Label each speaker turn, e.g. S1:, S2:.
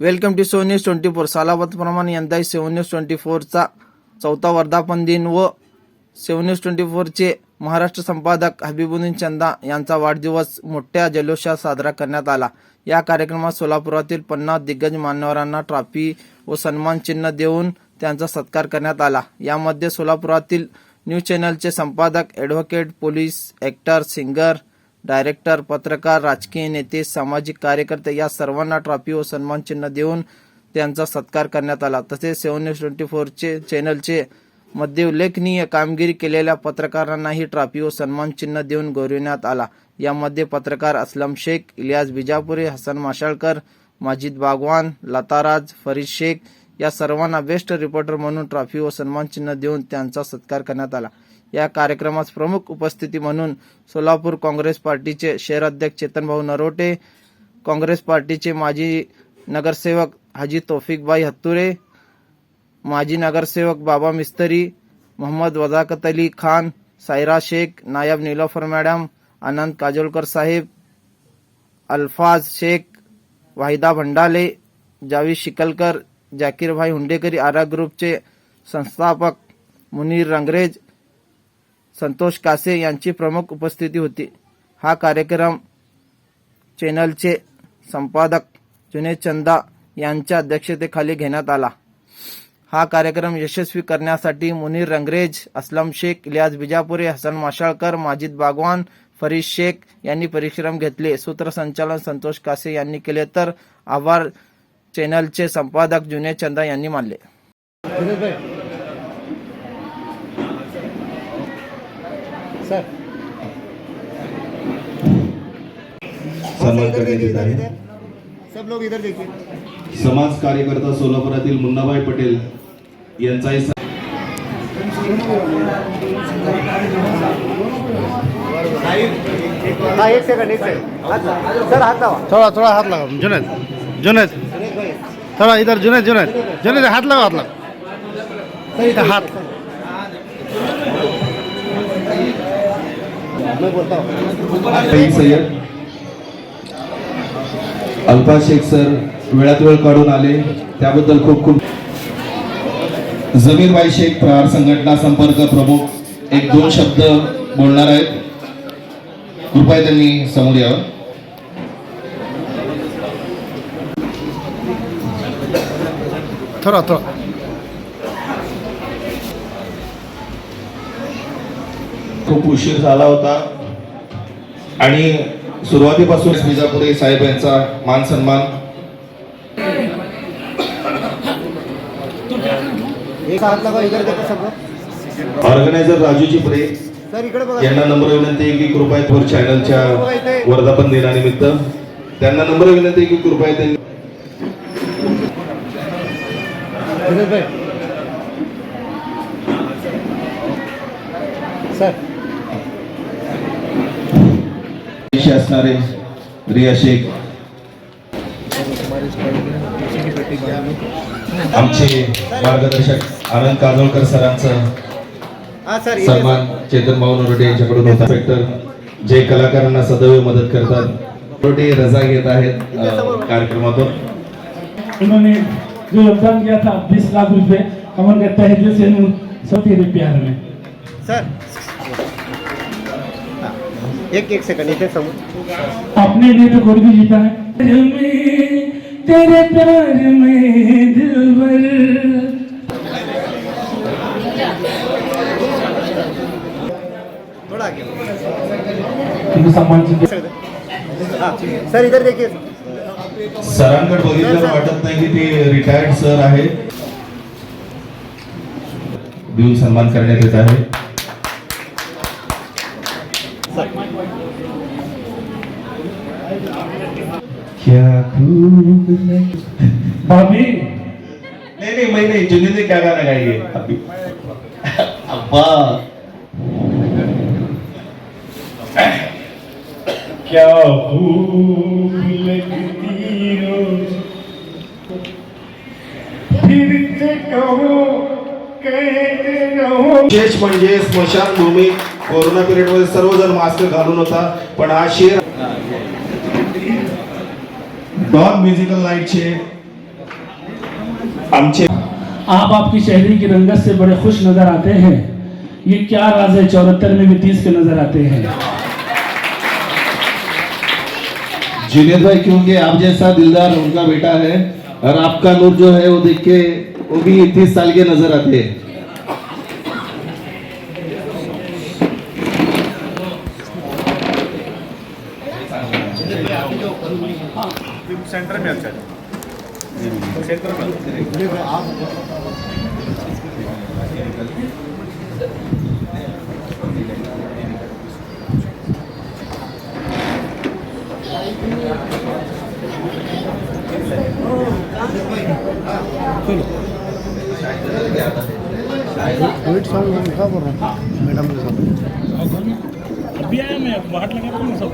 S1: Welcome to seven news twenty four सालाबतप्रमाणे यंदाही seven news twenty फोरचा चौथा वर्धापन दिन व सेव्हन न्यूज ट्वेंटी फोरचे महाराष्ट्र संपादक हबीबुद्दीन चंदा यांचा वाढदिवस मोठ्या जल्लोषात साजरा करण्यात आला. या कार्यक्रमात सोलापुरातील पन्नास दिग्गज मान्यवरांना ट्रॉफी व सन्मान चिन्ह देऊन त्यांचा सत्कार करण्यात आला. यामध्ये सोलापुरातील न्यूज चॅनलचे संपादक advocate police actor singer director पत्रकार राजकीय नेते सामाजिक कार्यकर्ते या सर्वांना ट्रॉफी व सन्मान चिन्ह देऊन त्यांचा सत्कार करण्यात आला. तसेच सेव्हन न्यूज ट्वेंटी फोरचे चॅनलचे मध्ये उल्लेखनीय कामगिरी केलेल्या पत्रकारांनाही ट्रॉफी व सन्मान चिन्ह देऊन गौरविण्यात आला. यामध्ये पत्रकार असलम शेख इलियास बिजापुरे हसन माशाळकर माजिद बागवान लताराज फरीद शेख या सर्वांना बेस्ट रिपोर्टर म्हणून ट्रॉफी व सन्मान चिन्ह देऊन त्यांचा सत्कार करण्यात आला. या कार्यक्रमास प्रमुख उपस्थिती म्हणून सोलापूर काँग्रेस पार्टीचे शहराध्यक्ष चेतनभाऊ नरोटे काँग्रेस पार्टीचे माजी नगरसेवक हाजी तौफिकबाई हत्तुरे माजी नगरसेवक बाबा मिस्तरी मोहम्मद वजाकत अली खान सायरा शेख नायब निलोफर मॅडम आनंद काजोलकर साहेब अल्फाज शेख वाहिदा भंडाले जावी शिकलकर जाकीरभाई हुंडेकरी आरा ग्रुपचे संस्थापक मुनीर रंगरेज संतोष कासे यांची प्रमुख उपस्थिती होती. हा कार्यक्रम चॅनलचे संपादक जुनेद चंदा यांच्या अध्यक्षतेखाली घेण्यात आला. हा कार्यक्रम यशस्वी करण्यासाठी मुनीर रंगरेज असलम शेख इलियास बिजापुरे हसन माशाळकर माजिद बागवान फरीद शेख यांनी परिश्रम घेतले. सूत्रसंचालन संतोष कासे यांनी केले. तर आभार चॅनलचे संपादक जुनेद चंदा यांनी मानले
S2: सर
S3: सन्मान करण्यात येत आहे
S2: सब लोग इधर देखिए
S3: समाज कार्यकर्ता सोलापुरातील मुन्नाभाई पटेल यांचाही
S2: हाँ एक सेकंड एक सेकंड लावा. लावा
S4: थोड़ा थोड़ा हाथ लगा जुनेद जुनेद थोड़ा इधर जुनेद जुनेद. जुनेद हाथ लगा हाथ लगा हाथ
S2: मैं बोलता हूँ
S3: सईद सय्यद अल्फा शेख सर वेळात वेळ काढून आले. त्याबद्दल खूप खूप. जमीरबाई शेख प्रहार संघटना संपर्क प्रमुख. एक दोन शब्द बोलणार आहेत. कृपया त्यांनी समोर यावं.
S4: थोड़ा थोड़ा
S3: खूप उशीर झाला होता. आणि सुरुवातीपासून विजापुरे साहेब यांचा मान सन्मान.
S2: एक हाथ लगा इधर देखो सब लोग
S3: ऑर्गनायझर राजू चिपरे
S2: सर इकडे बघा.
S3: यांना नम्र विनंती आहे की कृपया थोर चॅनलच्या वर्धापन दिनानिमित्त त्यांना नम्र विनंती आहे की कृपया त्यांनी असणारे रिया शेख आमचे मार्गदर्शक आनंद काजोळकर सरांचं सन्मान चेतन भाऊ नरोटे यांच्याकडून होता. इन्स्पेक्टर जे कलाकारांना सदैव मदत करतात नरोटे रजा घेत आहेत कार्यक्रमातून.
S5: योगदान किया था बीस लाख रुपए अमन के तहे दिल से उन सब तेरे प्यार में।
S2: सर। एक एक सेकंड इधर समोर
S5: अपने लिए तो गोल्ड भी जीता है। तेरे प्यार में दिल भर।
S2: थोड़ा आगे। सर इधर देखिए।
S3: सरांकडे बघितलं वाटत नाही की ते रिटायर्ड सर आहे देऊन सन्मान करण्यात येत आहे. लग-
S5: भाभी।
S3: नहीं नहीं मैं नहीं जुनी ने क्या गाना गाएंगे अभी अब्बा।
S5: क्या खूब लगती हो फिर से कहो कहते रहो।
S3: विशेष म्हणजे स्मशानभूमी कोरोना पिरियड मध्ये सर्वजण मास्क घालून होता पण हा शेर डॉन म्युझिकल नाईटचे
S6: आमचे
S5: आप आपकी चेहरे की रंगत से बड़े खुश नज़र आते हैं। ये क्या राज है चौहत्तर में भी तीस के नज़र आते हैं।
S3: जुनेद भाई क्योंकि आप जैसा दिलदार उनका बेटा है और आपका नूर जो है वो देख के वो भी तीस साल के नज़र आते हैं।
S2: वेट सॉन्ग का बोल रहा हूँ मैडम के साथ
S5: अभी आया मैं लगा सब